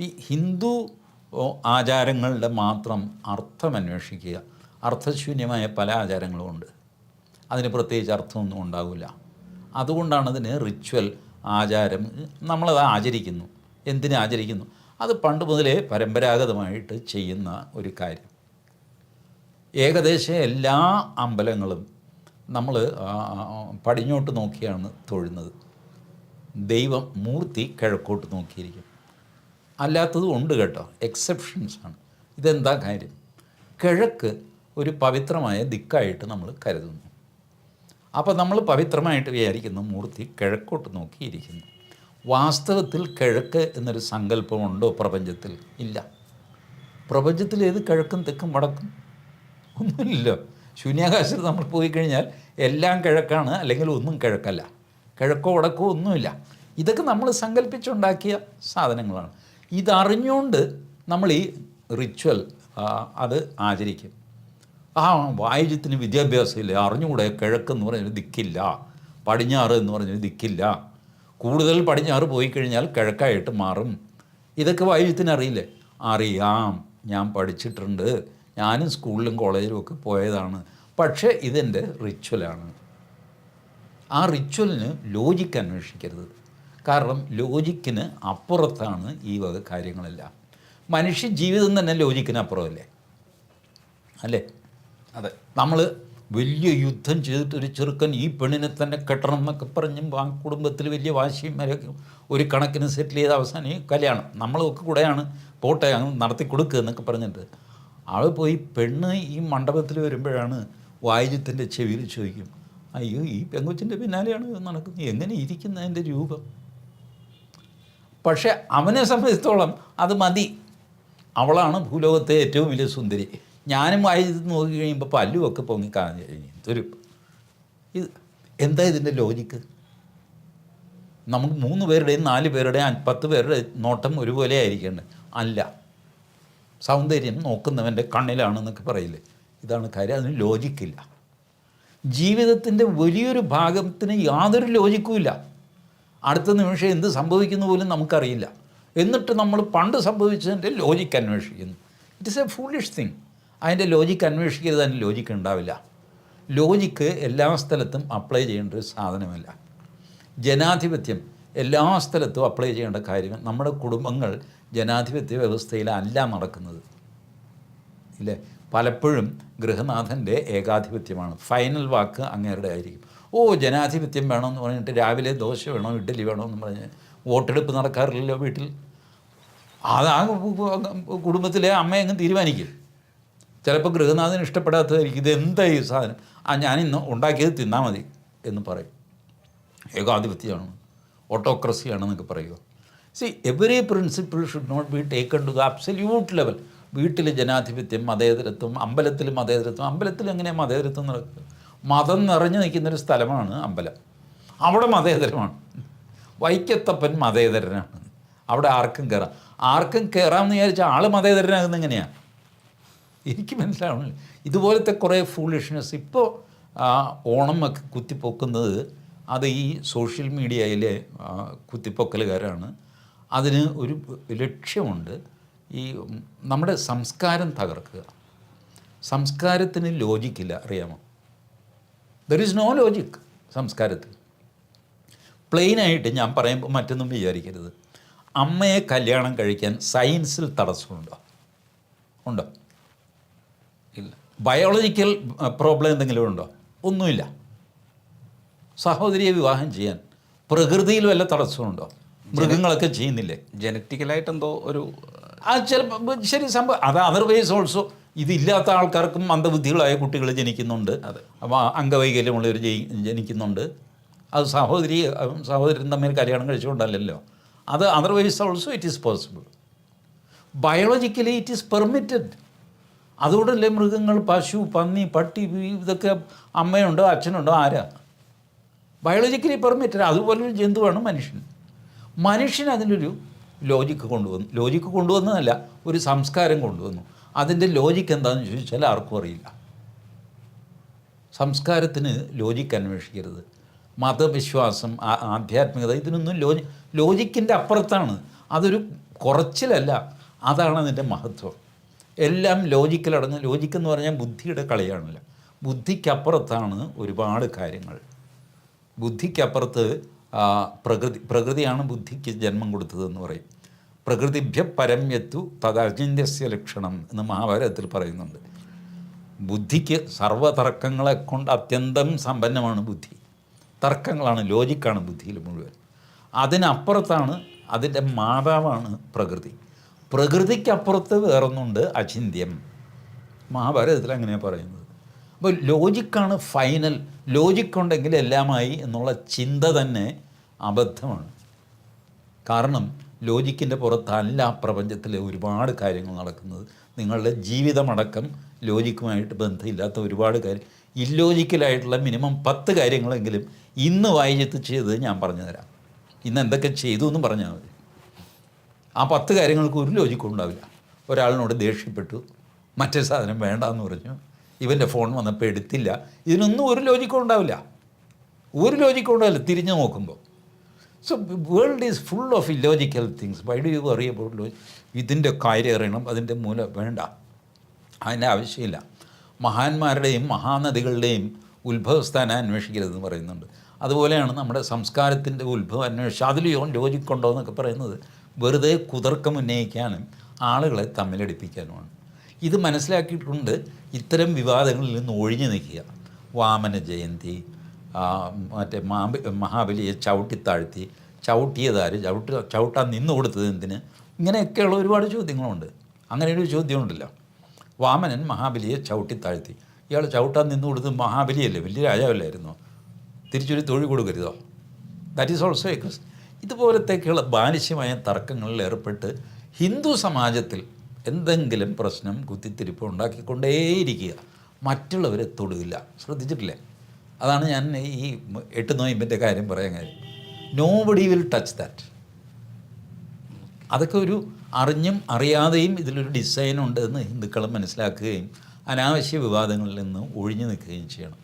ഈ ഹിന്ദു ആചാരങ്ങളുടെ മാത്രം അർത്ഥം അന്വേഷിക്കുക. അർത്ഥശൂന്യമായ പല ആചാരങ്ങളുമുണ്ട് അതിന് പ്രത്യേകിച്ച് അർത്ഥമൊന്നും ഉണ്ടാവില്ല. അതുകൊണ്ടാണ് അതിന് റിച്വൽ ആചാരം നമ്മളത് ആചരിക്കുന്നു. എന്തിനു ആചരിക്കുന്നു? അത് പണ്ട് മുതലേ പരമ്പരാഗതമായിട്ട് ചെയ്യുന്ന ഒരു കാര്യം. ഏകദേശം എല്ലാ അമ്പലങ്ങളും നമ്മൾ പടിഞ്ഞോട്ട് നോക്കിയാണ് തൊഴുന്നത്. ദൈവം മൂർത്തി കിഴക്കോട്ട് നോക്കിയിരിക്കും. അല്ലാത്തതും ഉണ്ട് കേട്ടോ. എക്സെപ്ഷൻസ് ആണ്. ഇതെന്താ കാര്യം? കിഴക്ക് ഒരു പവിത്രമായ ദിക്കായിട്ട് നമ്മൾ കരുതുന്നു. അപ്പോൾ നമ്മൾ പവിത്രമായിട്ട് വിചാരിക്കുന്ന മൂർത്തി കിഴക്കോട്ട് നോക്കിയിരിക്കുന്നു. വാസ്തവത്തിൽ കിഴക്ക് എന്നൊരു സങ്കല്പമുണ്ടോ പ്രപഞ്ചത്തിൽ? ഇല്ല. പ്രപഞ്ചത്തിൽ ഏത് കിഴക്കും തെക്കും വടക്കും? ഒന്നുമില്ലല്ലോ. ശൂന്യാകാശത്ത് നമ്മൾ പോയി കഴിഞ്ഞാൽ എല്ലാം കിഴക്കാണ് അല്ലെങ്കിൽ ഒന്നും കിഴക്കല്ല. കിഴക്കോ വടക്കോ ഒന്നുമില്ല. ഇതൊക്കെ നമ്മൾ സങ്കല്പിച്ചുണ്ടാക്കിയ സാധനങ്ങളാണ്. ഇതറിഞ്ഞുകൊണ്ട് നമ്മൾ ഈ റിച്വൽ അത് ആചരിക്കും. ആ വായുജ്യത്തിന് വിദ്യാഭ്യാസമില്ല. അറിഞ്ഞുകൂടെ കിഴക്കെന്ന് പറഞ്ഞൊരു ദിക്കില്ല. പടിഞ്ഞാറ് എന്ന് പറഞ്ഞൊരു ദിക്കില്ല. കൂടുതൽ പടിഞ്ഞാറ് പോയി കഴിഞ്ഞാൽ കിഴക്കായിട്ട് മാറും. ഇതൊക്കെ വായുജ്യത്തിന് അറിയില്ലേ? അറിയാം. ഞാൻ പഠിച്ചിട്ടുണ്ട്. ഞാനും സ്കൂളിലും കോളേജിലും ഒക്കെ പോയതാണ്. പക്ഷേ ഇതെന്റെ റിച്വലാണ് ആ റിച്വലിന് ലോജിക്ക് അന്വേഷിക്കരുത്. കാരണം ലോജിക്കിന് അപ്പുറത്താണ് ഈ വക കാര്യങ്ങളെല്ലാം. മനുഷ്യ ജീവിതം തന്നെ ലോജിക്കിന് അപ്പുറമല്ലേ? അല്ലേ? അതെ. നമ്മൾ വലിയ യുദ്ധം ചെയ്തിട്ട് ഒരു ചെറുക്കൻ ഈ പെണ്ണിനെ തന്നെ കെട്ടണം എന്നൊക്കെ പറഞ്ഞും ആ കുടുംബത്തിൽ വലിയ വാശിയും വരെയൊക്കെ ഒരു കണക്കിന് സെറ്റിൽ ചെയ്ത അവസാനം ഈ കല്യാണം. നമ്മളൊക്കെ കൂടെയാണ് പോട്ടെ അങ്ങ് നടത്തി കൊടുക്കുക എന്നൊക്കെ പറഞ്ഞിട്ട്. ആൾ പോയി പെണ്ണ് ഈ മണ്ഡപത്തിൽ വരുമ്പോഴാണ് വായുജത്തിന്റെ ചെവിയിൽ ചോദിക്കും അയ്യോ ഈ പെങ്കൊച്ചിന്റെ പിന്നാലെയാണ് നടക്കുന്നത്. എങ്ങനെ ഇരിക്കുന്നതിന്റെ രൂപം? പക്ഷേ അവനെ സംബന്ധിച്ചിടത്തോളം അത് മതി. അവളാണ് ഭൂലോകത്തെ ഏറ്റവും വലിയ സുന്ദരി. ഞാനും വായിച്ച് നോക്കി കഴിയുമ്പോൾ പല്ലുമൊക്കെ കാണാൻ കഴിഞ്ഞു. ഇതൊരു ഇത് എന്താ ഇതിന്റെ ലോജിക്ക് നമുക്ക് മൂന്ന് പേരുടെയും നാല് പേരുടെയും പത്ത് പേരുടെ നോട്ടം ഒരുപോലെ ആയിരിക്കേണ്ടത്. അല്ല. സൗന്ദര്യം നോക്കുന്നവന്റെ കണ്ണിലാണെന്നൊക്കെ പറയില്ലേ? ഇതാണ് കാര്യം. അതിന് ലോജിക്കില്ല ജീവിതത്തിന്റെ വലിയൊരു ഭാഗത്തിന് യാതൊരു ലോജിക്കും ഇല്ല. അടുത്ത നിമിഷം എന്ത് സംഭവിക്കുന്നു പോലും നമുക്കറിയില്ല. എന്നിട്ട് നമ്മൾ പണ്ട് സംഭവിച്ചതിന്റെ ലോജിക്ക് അന്വേഷിക്കുന്നു. It is a foolish thing അതിന്റെ ലോജിക്ക് അന്വേഷിക്കരുത് അതിന് ലോജിക്ക് ഉണ്ടാവില്ല. ലോജിക്ക് എല്ലാ സ്ഥലത്തും അപ്ലൈ ചെയ്യേണ്ട ഒരു സാധനമല്ല. ജനാധിപത്യം എല്ലാ സ്ഥലത്തും അപ്ലൈ ചെയ്യേണ്ട കാര്യം നമ്മുടെ കുടുംബങ്ങൾ ജനാധിപത്യ വ്യവസ്ഥയിലല്ല നടക്കുന്നത്. ഇല്ലേ പലപ്പോഴും ഗൃഹനാഥന്റെ ഏകാധിപത്യമാണ്. ഫൈനൽ വാക്ക് അങ്ങേരുടെ ആയിരിക്കും. ഓ ജനാധിപത്യം വേണമെന്ന് പറഞ്ഞിട്ട് രാവിലെ ദോശ വേണോ ഇഡ്ഡലി വേണോ എന്ന് പറഞ്ഞ് വോട്ടെടുപ്പ് നടക്കാറില്ലല്ലോ വീട്ടിൽ? അത് ആ കുടുംബത്തിലെ അമ്മ അങ്ങ് തീരുമാനിക്കും. ചിലപ്പോൾ ഗൃഹനാഥന് ഇഷ്ടപ്പെടാത്തതായിരിക്കും. ഇത് എന്താ ഈ സാധനം? ആ ഞാനിന്ന് ഉണ്ടാക്കിയത് തിന്നാൽ മതി എന്ന് പറയും. ഏകാധിപത്യമാണ്. ഓട്ടോക്രസിയാണെന്നൊക്കെ പറയുക. See every principle should not be taken to the absolute level വീട്ടിൽ ജനാധിപത്യം മതേതരത്വം അമ്പലത്തിൽ മതേതരത്വം അമ്പലത്തിൽ എങ്ങനെ മതേതരത്വം നടക്കുക? മതം നിറഞ്ഞു നിൽക്കുന്നൊരു സ്ഥലമാണ് അമ്പലം. അവിടെ മതേതരമാണ്. വൈക്കത്തപ്പൻ മതേതരനാണ്. അവിടെ ആർക്കും കയറാം. ആർക്കും കയറാമെന്ന് വിചാരിച്ചാൽ ആൾ മതേതരനാകുന്ന എങ്ങനെയാണ് എനിക്ക് മനസ്സിലാവണില്ല. ഇതുപോലത്തെ കുറേ ഫൂളിഷ്നെസ് ഇപ്പോൾ ഓണം ഒക്കെ കുത്തിപ്പൊക്കുന്നത് അത് ഈ സോഷ്യൽ മീഡിയയിലെ കുത്തിപ്പൊക്കലുകാരാണ്. അതിന് ഒരു ലക്ഷ്യമുണ്ട്. ഈ നമ്മുടെ സംസ്കാരം തകർക്കുക. സംസ്കാരത്തിന് ലോജിക്കില്ല അറിയാമോ? ദർ ഈസ് നോ ലോജിക് സംസ്കാരത്തിൽ. പ്ലെയിനായിട്ട് ഞാൻ പറയുമ്പോൾ മറ്റൊന്നും വിചാരിക്കരുത്. അമ്മയെ കല്യാണം കഴിക്കാൻ സയൻസിൽ തടസ്സമുണ്ടോ? ഉണ്ടോ? ഇല്ല. ബയോളജിക്കൽ പ്രോബ്ലം എന്തെങ്കിലും ഉണ്ടോ? ഒന്നുമില്ല. സഹോദരിയെ വിവാഹം ചെയ്യാൻ പ്രകൃതിയിൽ വല്ല തടസ്സമുണ്ടോ? മൃഗങ്ങളൊക്കെ ചെയ്യുന്നില്ലേ? ജനറ്റിക്കലായിട്ട് എന്തോ ഒരു ആ ചിലപ്പോൾ ശരി സംഭവം അത് അതർവൈസ് ഓൾസോ ഇതില്ലാത്ത ആൾക്കാർക്കും മന്ദബുദ്ധികളായ കുട്ടികൾ ജനിക്കുന്നുണ്ട്. അപ്പോൾ അംഗവൈകല്യമുള്ളവർ ജനിക്കുന്നുണ്ട്. അത് സഹോദരി സഹോദരൻ തമ്മിൽ കല്യാണം കഴിച്ചുകൊണ്ടല്ലല്ലോ. അത് otherwise also it is possible biologically it is permitted അതുകൊണ്ടല്ലേ മൃഗങ്ങൾ പശു പന്നി പട്ടി ഇതൊക്കെ അമ്മയുണ്ടോ അച്ഛനുണ്ടോ ആരാ? ബയോളജിക്കലി പെർമിറ്റഡ് അതുപോലൊരു ജന്തുവാണ് മനുഷ്യൻ. മനുഷ്യൻ അതിനൊരു ലോജിക്ക് കൊണ്ടുവന്നു. ലോജിക്ക് കൊണ്ടുവന്നതല്ല ഒരു സംസ്കാരം കൊണ്ടുവന്നു. അതിന്റെ ലോജിക്ക് എന്താണെന്ന് ചോദിച്ചാൽ ആർക്കും അറിയില്ല. സംസ്കാരത്തിന് ലോജിക്ക് അന്വേഷിക്കരുത്. മതവിശ്വാസം ആധ്യാത്മികത ഇതിനൊന്നും ലോജി ലോജിക്കിന്റെ അപ്പുറത്താണ്. അതൊരു കുറച്ചിലല്ല അതാണ് അതിന്റെ മഹത്വം. എല്ലാം ലോജിക്കലടങ്ങ് ലോജിക്ക് എന്ന് പറഞ്ഞാൽ ബുദ്ധിയുടെ കളിയാണല്ലോ. ബുദ്ധിക്കപ്പുറത്താണ് ഒരുപാട് കാര്യങ്ങൾ. ബുദ്ധിക്കപ്പുറത്ത് പ്രകൃതി പ്രകൃതിയാണ് ബുദ്ധിക്ക് ജന്മം കൊടുത്തതെന്ന് പറയും. പ്രകൃതിഭ്യ പരം യത്തു തദർജിന്യസ്യ ലക്ഷണം എന്ന് മഹാഭാരതത്തിൽ പറയുന്നുണ്ട്. ബുദ്ധിക്ക് സർവതർക്കങ്ങളെ കൊണ്ട് അത്യന്തം സമ്പന്നമാണ് ബുദ്ധി. തർക്കങ്ങളാണ് ലോജിക്കാണ് ബുദ്ധിയിൽ മുഴുവൻ. അതിനപ്പുറത്താണ് അതിന്റെ മാതാവാണ് പ്രകൃതി. പ്രകൃതിക്കപ്പുറത്ത് വേറൊന്നുണ്ട് അചിന്ത്യം. മഹാഭാരതത്തിൽ അങ്ങനെയാണ് പറയുന്നത്. അപ്പോൾ ലോജിക്കാണ് ഫൈനൽ. ലോജിക് ഉണ്ടെങ്കിൽ എല്ലാമായി എന്നുള്ള ചിന്ത തന്നെ അബദ്ധമാണ്. കാരണം ലോജിക്കിന്റെ പുറത്തല്ല പ്രപഞ്ചത്തിലെ ഒരുപാട് കാര്യങ്ങൾ നടക്കുന്നത്. നിങ്ങളുടെ ജീവിതമടക്കം ലോജിക്കുമായിട്ട് ബന്ധമില്ലാത്ത ഒരുപാട് കാര്യം. ഇല്ലോജിക്കലായിട്ടുള്ള മിനിമം പത്ത് കാര്യങ്ങളെങ്കിലും ഇന്ന് വായിച്ചത്ത് ചെയ്തത് ഞാൻ പറഞ്ഞു തരാം. ഇന്ന് എന്തൊക്കെ ചെയ്തു എന്ന് പറഞ്ഞാൽ മതി. ആ പത്ത് കാര്യങ്ങൾക്ക് ഒരു ലോജിക്കും ഉണ്ടാവില്ല. ഒരാളിനോട് ദേഷ്യപ്പെട്ടു. മറ്റേ സാധനം വേണ്ട എന്ന് പറഞ്ഞു. ഇവന്റെ ഫോൺ വന്നപ്പോൾ എടുത്തില്ല. ഇതിനൊന്നും ഒരു ലോജിക്കും ഉണ്ടാവില്ല. ഒരു ലോജിക്കും ഉണ്ടാവില്ല. തിരിഞ്ഞു നോക്കുമ്പോൾ. So world is full of illogical things why do you worry about logic ഇതിന്റെ കാര്യം അറിയണം അതിന്റെ മൂലം വേണ്ട. അതിന്റെ ആവശ്യമില്ല. മഹാന്മാരുടെയും മഹാനദികളുടെയും ഉത്ഭവസ്ഥാനം അന്വേഷിക്കരുതെന്ന് പറയുന്നുണ്ട്. അതുപോലെയാണ് നമ്മുടെ സംസ്കാരത്തിന്റെ ഉത്ഭവം അന്വേഷിച്ച് അതിൽ ലോജിക്കുണ്ടോ എന്നൊക്കെ പറയുന്നത് വെറുതെ കുതർക്കം ഉന്നയിക്കാനും ആളുകളെ തമ്മിലടിപ്പിക്കാനുമാണ്. ഇത് മനസ്സിലാക്കിയിട്ടുണ്ട് ഇത്തരം വിവാദങ്ങളിൽ നിന്ന് ഒഴിഞ്ഞു നിൽക്കുക. വാമന ജയന്തി മറ്റേ മാമ്പി മഹാബലിയെ ചവിട്ടിത്താഴ്ത്തി ചവിട്ടിയതാര്? ചവിട്ട് ചവിട്ടാൻ നിന്ന് കൊടുത്തത് എന്തിന്? ഇങ്ങനെയൊക്കെയുള്ള ഒരുപാട് ചോദ്യങ്ങളുണ്ട്. അങ്ങനെ ഒരു ചോദ്യമുണ്ടല്ലോ. വാമനൻ മഹാബലിയെ ചവിട്ടിത്താഴ്ത്തി ഇയാൾ ചവിട്ടാൻ നിന്ന് കൊടുത്തത് മഹാബലിയല്ലേ? വലിയ രാജാവല്ലായിരുന്നോ? തിരിച്ചൊരു തൊഴിൽ കൊടുക്കരുതോ? That is also a quest ഇതുപോലത്തേക്കുള്ള ബാലിശ്യമായ തർക്കങ്ങളിൽ ഏർപ്പെട്ട് ഹിന്ദു സമാജത്തിൽ എന്തെങ്കിലും പ്രശ്നം കുത്തിത്തിരിപ്പ് ഉണ്ടാക്കിക്കൊണ്ടേയിരിക്കുക. മറ്റുള്ളവരെ തൊടുകില്ല ശ്രദ്ധിച്ചിട്ടില്ലേ? അതാണ് ഞാൻ ഈ എട്ട് നോയിമ്പിന്റെ കാര്യം പറയാൻ കാര്യം. Nobody will touch that അതൊക്കെ ഒരു അറിഞ്ഞും അറിയാതെയും ഇതിലൊരു ഡിസൈൻ ഉണ്ട് എന്ന് ഹിന്ദുക്കൾ മനസ്സിലാക്കുകയും അനാവശ്യ വിവാദങ്ങളിൽ നിന്ന് ഒഴിഞ്ഞു നിൽക്കുകയും ചെയ്യണം.